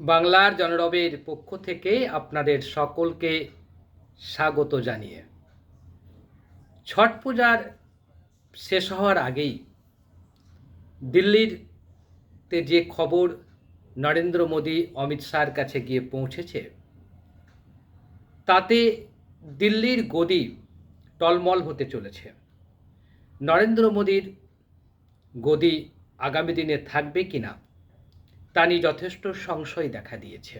বাংলার জনরবের পক্ষ থেকে আপনাদের সকলকে স্বাগত জানিয়ে। ছট পূজার শেষ হওয়ার আগেই দিল্লির তে যে খবর নরেন্দ্র মোদী, অমিত শাহর কাছে গিয়ে পৌঁছেছে, তাতে দিল্লির গদি টলমল হতে চলেছে। নরেন্দ্র মোদীর গদি আগামী দিনে থাকবে কিনা তা নিয়ে যথেষ্ট সংশয় দেখা দিয়েছে।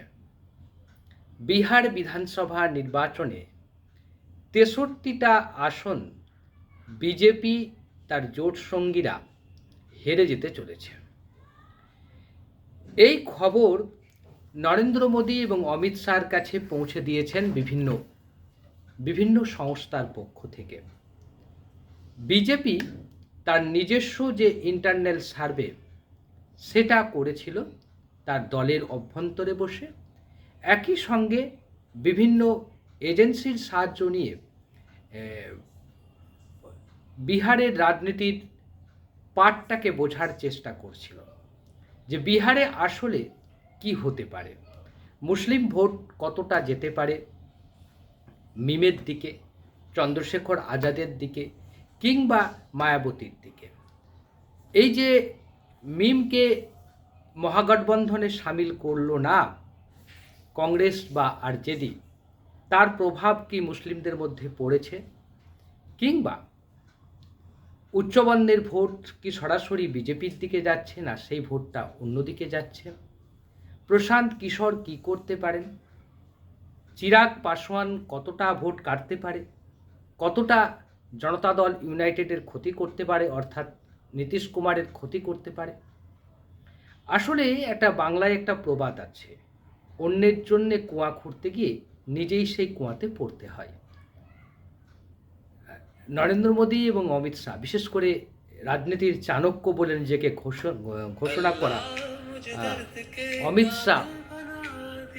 বিহার বিধানসভা নির্বাচনে তেষট্টিটা আসন বিজেপি তার জোট সঙ্গীরা হেরে যেতে চলেছে। এই খবর নরেন্দ্র মোদী এবং অমিত শাহর কাছে পৌঁছে দিয়েছেন বিভিন্ন বিভিন্ন সংস্থার পক্ষ থেকে। বিজেপি তার নিজস্ব যে ইন্টারনাল সার্ভে সেটা করেছিল তার দলের অভ্যন্তরে বসে একই সঙ্গে বিভিন্ন এজেন্সির সাহায্য নিয়ে বিহারের রাজনীতির পাটটাকে বোঝার চেষ্টা করছিল যে বিহারে আসলে কি হতে পারে, মুসলিম ভোট কতটা যেতে পারে, মিমের দিকে, চন্দ্রশেখর আজাদের দিকে কিংবা মায়াবতীর দিকে। এই যে মিমকে মহাগঠবন্ধনে সামিল করল না কংগ্রেস বা আরজেডি তার প্রভাব কি মুসলিমদের মধ্যে পড়েছে? কিংবা উচ্চবর্ণের ভোট কি সরাসরি বিজেপির দিকে যাচ্ছে না সেই ভোটটা অন্যদিকে যাচ্ছে? প্রশান্ত কিশোর কি করতে পারেন? চিরাগ পাসওয়ান কতটা ভোট কাটতে পারে? কতটা জনতা দল ইউনাইটেডের ক্ষতি করতে পারে? অর্থাৎ নীতিশ কুমারের ক্ষতি করতে পারে? আসলে একটা বাংলায় একটা প্রবাদ আছে, অন্যের জন্য কুয়া খুঁড়তে গিয়ে নিজেই সেই কুয়াতে পড়তে হয়। নরেন্দ্র মোদী এবং অমিত শাহ, বিশেষ করে রাজনীতির চাণক্য বলে নিজেকে ঘোষ- ঘোষণা করা অমিত শাহ,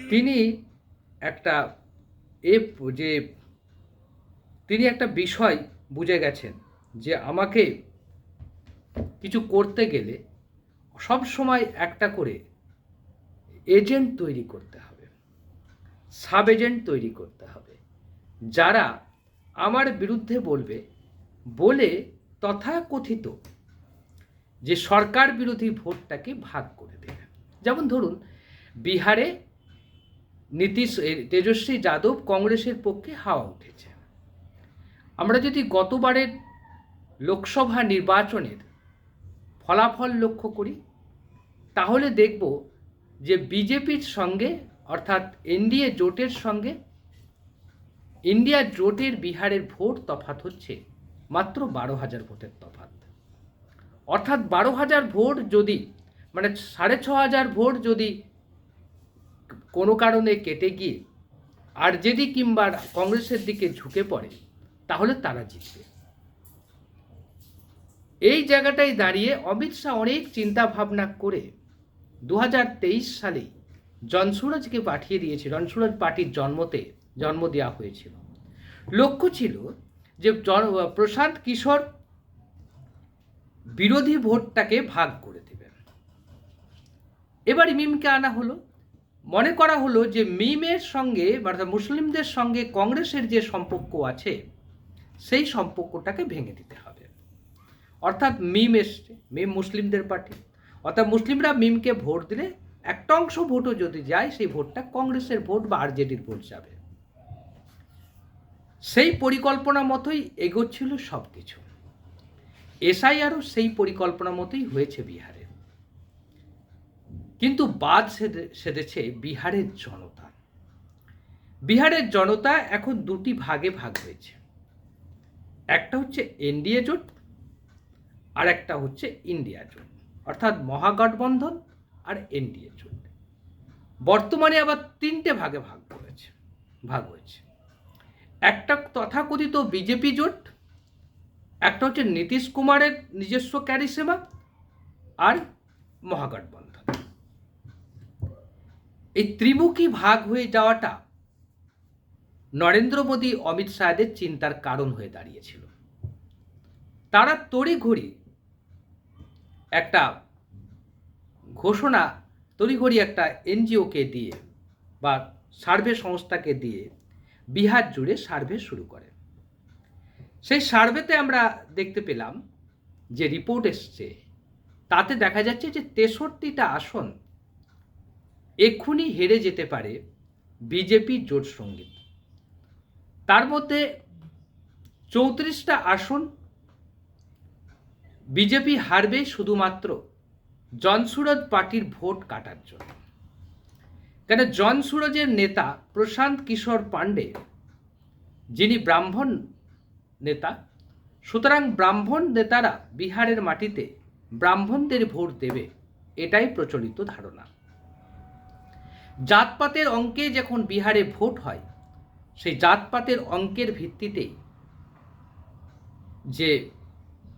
তিনি একটা এ যে, তিনি একটা বিষয় বুঝে গেছেন যে আমাকে কিছু করতে গেলে সব সময় একটা করে এজেন্ট তৈরি করতে হবে সাব এজেন্ট তৈরি করতে হবে। যারা আমার বিরুদ্ধে বলবে, বলে তথাকথিত যে সরকার বিরোধী ভোটটাকে ভাগ করে দেবে। যেমন ধরুন, বিহারে নীতিশ তেজস্বী যাদব কংগ্রেসের পক্ষে হাওয়া উঠেছে। আমরা যদি গতবারের লোকসভা নির্বাচনের ফলাফল লক্ষ্য করি তাহলে দেখব যে বিজেপির সঙ্গে, অর্থাৎ এনডিএ জোটের সঙ্গে, ইন্ডিয়া জোটের বিহারের ভোট তফাত হচ্ছে মাত্র বারো হাজার ভোটের তফাত অর্থাৎ বারো হাজার ভোট যদি মানে সাড়ে ছ হাজার ভোট যদি কোনো কারণে কেটে গিয়ে আর আরজেডি কিংবা কংগ্রেসের দিকে ঝুঁকে পড়ে, তাহলে তারা জিতবে। এই জায়গাটায় দাঁড়িয়ে অমিত শাহ অনেক চিন্তা ভাবনা করে দু সালে জনসুরাজকে পাঠিয়ে দিয়েছে জনসুরাজ পার্টির জন্মতে জন্ম দেওয়া হয়েছিল। লক্ষ্য ছিল যে প্রশান্ত কিশোর বিরোধী ভোটটাকে ভাগ করে দেবেন। এবার মিমকে আনা হলো। মনে করা হলো যে মিমের সঙ্গে, অর্থাৎ মুসলিমদের সঙ্গে কংগ্রেসের যে সম্পর্ক আছে, সেই সম্পর্কটাকে ভেঙে দিতে হবে। অর্থাৎ মিম এসছে, মিম মুসলিমদের পার্টি। অর্থাৎ মুসলিমরা মিমকে ভোট দিলে একটা অংশ ভোটও যদি যায়, সেই ভোটটা কংগ্রেসের ভোট বা আরজেডির ভোট যাবে। সেই পরিকল্পনা মতোই এগোচ্ছিল সব কিছু এসআইআরও সেই পরিকল্পনা মতোই হয়েছে বিহারে। কিন্তু বাদ সেধেছে বিহারের জনতা। বিহারের জনতা এখন দুটি ভাগে ভাগ হয়েছে। একটা হচ্ছে এনডিএ জোট আর একটা হচ্ছে ইন্ডিয়া জোট। অর্থাৎ মহাগঠবন্ধন আর এনডিএ জোট বর্তমানে আবার তিনটে ভাগে ভাগ করেছে ভাগ হয়েছে। একটা তথাকথিত বিজেপি জোট, একটা হচ্ছে নীতিশ কুমারের নিজস্ব ক্যারিসেমা আর মহাগঠবন্ধন। এই ত্রিমুখী ভাগ হয়ে যাওয়াটা নরেন্দ্র মোদী অমিত শাহদের চিন্তার কারণ হয়ে দাঁড়িয়েছিল। তারা তড়িঘড়ি একটা ঘোষণা তড়িঘড়ি একটা এনজিওকে দিয়ে বা সার্ভে সংস্থাকে দিয়ে বিহার জুড়ে সার্ভে শুরু করে। সেই সার্ভেতে আমরা দেখতে পেলাম যে রিপোর্ট এসছে, তাতে দেখা যাচ্ছে যে তেষট্টিটা আসন এক্ষুনি হেরে যেতে পারে বিজেপি জোট সংগীত তার মধ্যে চৌত্রিশটা আসন বিজেপি হারবে শুধুমাত্র জনসুরজ পার্টির ভোট কাটার জন্য। কেন জনসুরজের নেতা প্রশান্ত কিশোর পাণ্ডে, যিনি ব্রাহ্মণ নেতা, সুতরাং ব্রাহ্মণ নেতারা বিহারের মাটিতে ব্রাহ্মণদের ভোট দেবে, এটাই প্রচলিত ধারণা। জাতপাতের অঙ্কে যখন বিহারে ভোট হয়, সেই জাতপাতের অঙ্কের ভিত্তিতে যে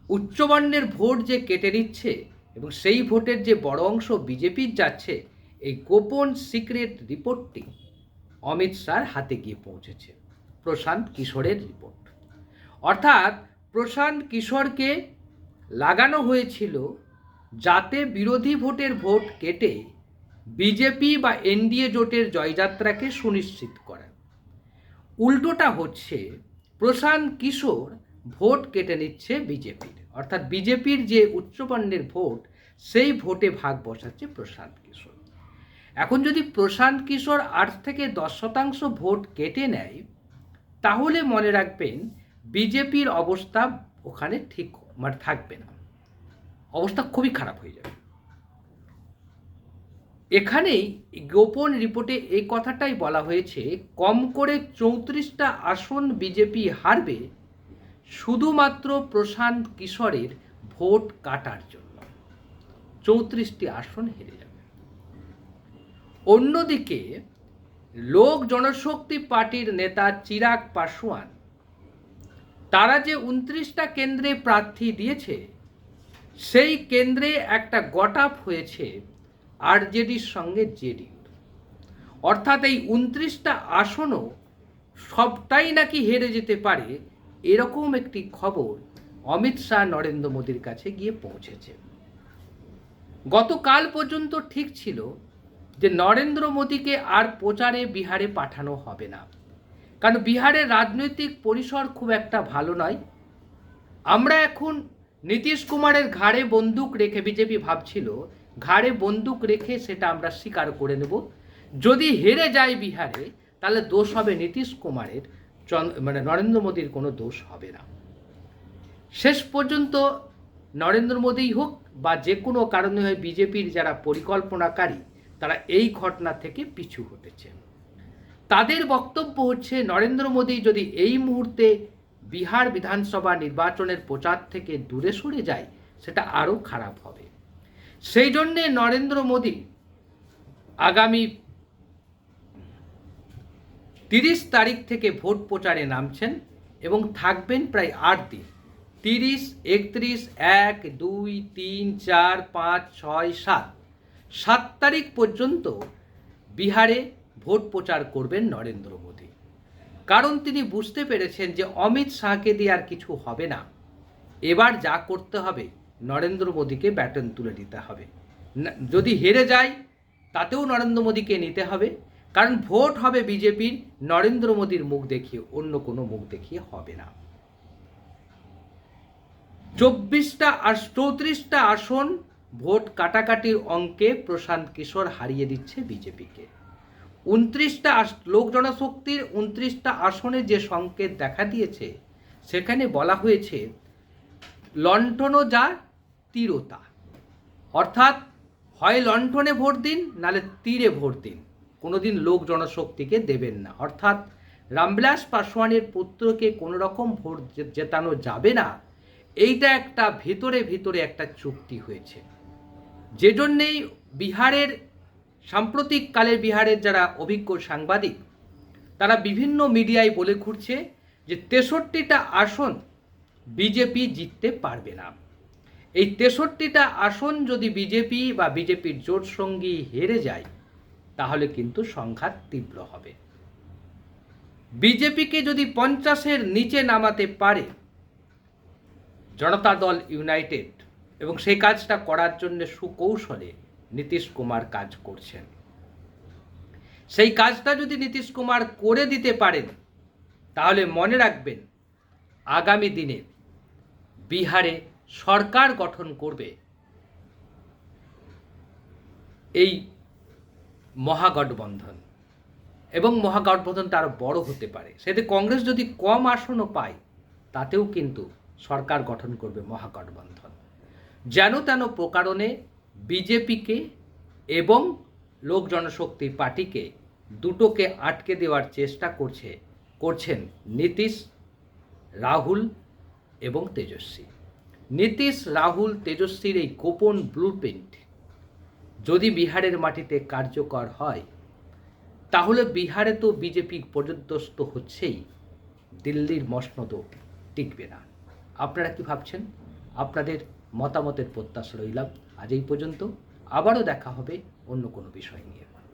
উচ্চবর্ণের ভোট যে কেটে নিচ্ছে এবং সেই ভোটের যে বড় অংশ বিজেপির যাচ্ছে, এই গোপন সিক্রেট রিপোর্টটি অমিত শাহর হাতে গিয়ে পৌঁছেছে। প্রশান্ত কিশোরের রিপোর্ট। অর্থাৎ প্রশান্ত কিশোরকে লাগানো হয়েছিল যাতে বিরোধী ভোটের ভোট কেটে বিজেপি বা এনডিএ জোটের জয়যাত্রাকে সুনিশ্চিত করা। উল্টোটা হচ্ছে, প্রশান্ত কিশোর ভোট কেটে নিচ্ছে বিজেপির। অর্থাৎ বিজেপির যে উচ্চবর্ণের ভোট, সেই ভোটে ভাগ বসাচ্ছে প্রশান্ত কিশোর। এখন যদি প্রশান্ত কিশোর আট থেকে দশ শতাংশ ভোট কেটে নেয়, তাহলে মনে রাখবেন বিজেপির অবস্থা ওখানে ঠিক মানে থাকবে না। অবস্থা খুবই খারাপ হয়ে যাবে। এখানেই গোপন রিপোর্টে এই কথাটাই বলা হয়েছে, কম করে চৌত্রিশটা আসন বিজেপি হারবে শুধুমাত্র প্রশান্ত কিশোরের ভোট কাটার জন্য। চৌত্রিশটি আসন হেরে যাবে। অন্যদিকে লোক জনশক্তি পার্টির নেতা চিরাগ পাসওয়ান তারা যে উনত্রিশটা কেন্দ্রে প্রার্থী দিয়েছে, সেই কেন্দ্রে একটা গট আপ হয়েছে আরজেডির সঙ্গে জেডিউর অর্থাৎ এই উনত্রিশটা আসনও সবটাই নাকি হেরে যেতে পারে এরকম একটি খবর অমিত শাহ নরেন্দ্র মোদীর কাছে গিয়ে পৌঁছেছে। গতকাল পর্যন্ত ঠিক ছিল যে নরেন্দ্র মোদীকে আর প্রচারে বিহারে পাঠানো হবে না। কারণ বিহারের রাজনৈতিক পরিসর খুব একটা ভালো নয়। আমরা এখন নীতিশ কুমারের ঘাড়ে বন্দুক রেখে বিজেপি ভাবছিল, ঘাড়ে বন্দুক রেখে সেটা আমরা স্বীকার করে নেব। যদি হেরে যায় বিহারে, তাহলে দোষ হবে নীতিশ কুমারের। মানে নরেন্দ্র মোদীর কোনো দোষ হবে না। শেষ পর্যন্ত নরেন্দ্র মোদী হোক বা যে কোনো কারণে হয় বিজেপির যারা পরিকল্পনাকারী, তারা এই ঘটনা থেকে পিছু হটেছে। তাদের বক্তব্য হচ্ছে, নরেন্দ্র মোদী যদি এই মুহূর্তে বিহার বিধানসভা নির্বাচনের প্রচার থেকে দূরে সরে যায়, সেটা আরও খারাপ হবে। সেই জন্যে নরেন্দ্র মোদী আগামী তিরিশ তারিখ থেকে ভোট প্রচারে নামছেন এবং থাকবেন প্রায় আট দিন। তিরিশ, একত্রিশ, এক, দুই, তিন, চার, পাঁচ, ছয়, সাত। সাত তারিখ পর্যন্ত বিহারে ভোট প্রচার করবেন নরেন্দ্র মোদী। কারণ তিনি বুঝতে পেরেছেন যে অমিত শাহকে দিয়ে আর কিছু হবে না। এবার যা করতে হবে, নরেন্দ্র মোদীকে ব্যাটন তুলে দিতে হবে। যদি হেরে যায়, তাতেও নরেন্দ্র মোদীকে নিতে হবে। কারণ ভোট হবে বিজেপির, নরেন্দ্র মোদীর মুখ দেখিয়ে, অন্য কোনো মুখ দেখিয়ে হবে না। চব্বিশটা আর চৌত্রিশটা আসন ভোট কাটাকাটির অঙ্কে প্রশান্ত কিশোর হারিয়ে দিচ্ছে বিজেপিকে। উনত্রিশটা লোক জনশক্তির উনত্রিশটা আসনে যে সংকেত দেখা দিয়েছে, সেখানে বলা হয়েছে, লণ্ঠনও যা তীরতা অর্থাৎ হয় লণ্ঠনে ভোট দিন, নালে তীরে ভোট দিন। কোনোদিন লোক জনশক্তিকে দেবেন না। অর্থাৎ রামবিলাস পাসওয়ানের পুত্রকে কোনো রকম ভোট জেতানো যাবে না। এইটা একটা ভিতরে ভিতরে একটা চুক্তি হয়েছে। যে জন্যেই বিহারের, সাম্প্রতিক কালের বিহারের যারা অভিজ্ঞ সাংবাদিক, তারা বিভিন্ন মিডিয়ায় বলে ঘুরছে যে তেষট্টিটা আসন বিজেপি জিততে পারবে না। এই তেষট্টিটা আসন যদি বিজেপি বা বিজেপির জোট সঙ্গী হেরে যায় তাহলে কিন্তু সংঘাত তীব্র হবে। বিজেপিকে যদি পঞ্চাশের নিচে নামাতে পারে, জনতা দল ইউনাইটেড এবং সেই কাজটা করার জন্য সুকৌশলে নীতিশ কুমার কাজ করছেন। সেই কাজটা যদি নীতিশ কুমার করে দিতে পারেন, তাহলে মনে রাখবেন, আগামী দিনে বিহারে সরকার গঠন করবে। এই মহাগঠবন্ধন। এবং মহাগঠবন্ধনটা আরও বড় হতে পারে। সেতে কংগ্রেস যদি কম আসনও পায়, তাতেও কিন্তু সরকার গঠন করবে মহাগঠবন্ধন। যেন তেন প্রকারণে বিজেপিকে এবং লোক জনশক্তি পার্টিকে দুটোকে আটকে দেওয়ার চেষ্টা করছে, করছেন নীতিশ, রাহুল এবং তেজস্বী। নীতিশ, রাহুল, তেজস্বীর এই গোপন ব্লুপ্রিন্ট যদি বিহারের মাটিতে কার্যকর হয়, তাহলে বিহারে তো বিজেপি পর্যদস্ত হচ্ছেই। দিল্লির মসনদও টিকবে না। আপনারা কি ভাবছেন? আপনাদের মতামতের প্রত্যাশা রইলাম। আজ এই পর্যন্ত। আবারও দেখা হবে অন্য কোনো বিষয় নিয়ে।